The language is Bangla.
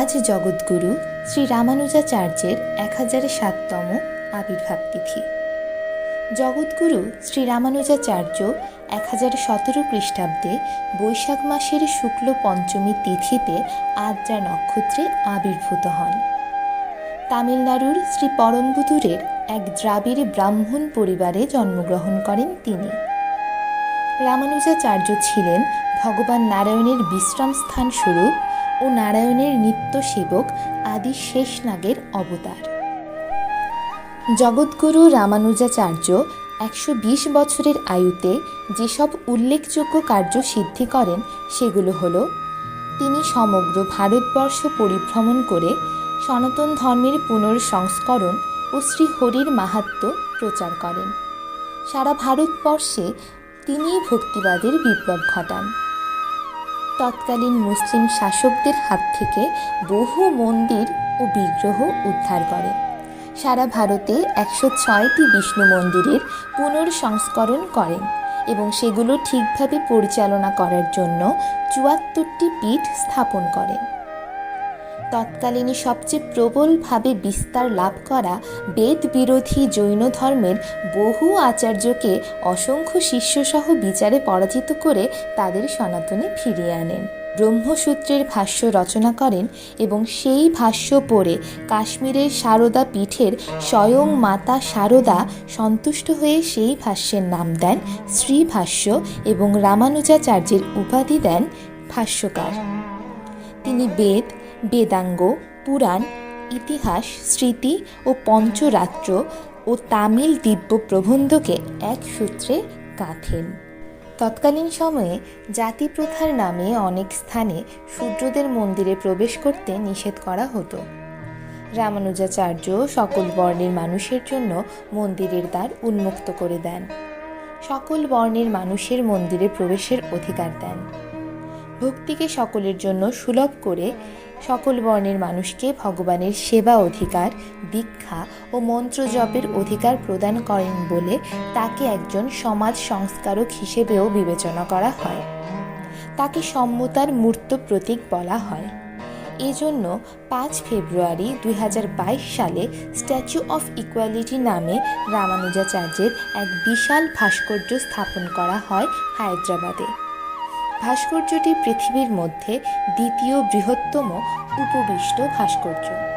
আজ জগৎগুরু শ্রী রামানুজাচার্যের এক হাজার সাততম আবির্ভাব তিথি। জগৎগুরু শ্রী রামানুজাচার্য এক হাজার সতেরো খ্রিস্টাব্দে বৈশাখ মাসের শুক্ল পঞ্চমী তিথিতে আদ্রা নক্ষত্রে আবির্ভূত হন। তামিলনাড়ুর শ্রী পরমবুদুরের এক দ্রাবিড় ব্রাহ্মণ পরিবারে জন্মগ্রহণ করেন তিনি। রামানুজাচার্য ছিলেন ভগবান নারায়ণের বিশ্রাম স্থান স্বরূপ ও নারায়ণের নিত্য সেবক আদি শেষনাগের অবতার। জগৎগুরু রামানুজাচার্য একশো বিশ বছরের আয়ুতে যেসব উল্লেখযোগ্য কার্য সিদ্ধি করেন, সেগুলো হলো, তিনি সমগ্র ভারতবর্ষ পরিভ্রমণ করে সনাতন ধর্মের পুনর্সংস্করণ ও শ্রীহরির মাহাত্ম্য প্রচার করেন। সারা ভারতবর্ষে তিনিই ভক্তিবাদের বিপ্লব ঘটান। তৎকালীন মুসলিম শাসকদের হাত থেকে বহু মন্দির ও বিগ্রহ উদ্ধার করে। সারা ভারতে একশো ছয়টি বিষ্ণু মন্দিরের পুনর্সংস্করণ করেন এবং সেগুলো ঠিকভাবে পরিচালনা করার জন্য চুয়াত্তরটি পীঠ স্থাপন করেন। তৎকালীন সবচেয়ে প্রবলভাবে বিস্তার লাভ করা বেদ বিরোধী জৈন ধর্মের বহু আচার্যকে অসংখ্য শিষ্যসহ বিচারে পরাজিত করে তাদের সনাতনে ফিরিয়ে আনেন। ব্রহ্মসূত্রের ভাষ্য রচনা করেন এবং সেই ভাষ্য পড়ে কাশ্মীরের সারদা পীঠের স্বয়ং মাতা সারদা সন্তুষ্ট হয়ে সেই ভাষ্যের নাম দেন শ্রীভাষ্য এবং রামানুজাচার্যের উপাধি দেন ভাষ্যকার। তিনি বেদ বেদাঙ্গ, পুরাণ, ইতিহাস, স্মৃতি ও পঞ্চরাত্র ও তামিল দিব্য প্রবন্ধকে এক সূত্রে গাঁথেন তৎকালীন সময়ে জাতি প্রথার নামে অনেক স্থানে শূদ্রদের মন্দিরে প্রবেশ করতে নিষেধ করা হতো। রামানুজাচার্য সকল বর্ণের মানুষের জন্য মন্দিরের দ্বার উন্মুক্ত করে দেন। সকল বর্ণের মানুষের মন্দিরে প্রবেশের অধিকার দেন। ভক্তিকে সকলের জন্য সুলভ করে সকল বর্ণের মানুষকে ভগবানের সেবা অধিকার, দীক্ষা ও মন্ত্র জপের অধিকার প্রদান করেন বলে তাকে একজন সমাজ সংস্কারক হিসেবেও বিবেচনা করা হয়। তাকে সম্মতার মূর্ত প্রতীক বলা হয়। এজন্য পাঁচ ফেব্রুয়ারি দু হাজার বাইশ সালে স্ট্যাচু অফ ইকুয়ালিটি নামে রামানুজাচার্যের এক বিশাল ভাস্কর্য স্থাপন করা হয় হায়দ্রাবাদে। ভাস্কর্যটি পৃথিবীর মধ্যে দ্বিতীয় বৃহত্তম উপবিষ্ট ভাস্কর্য।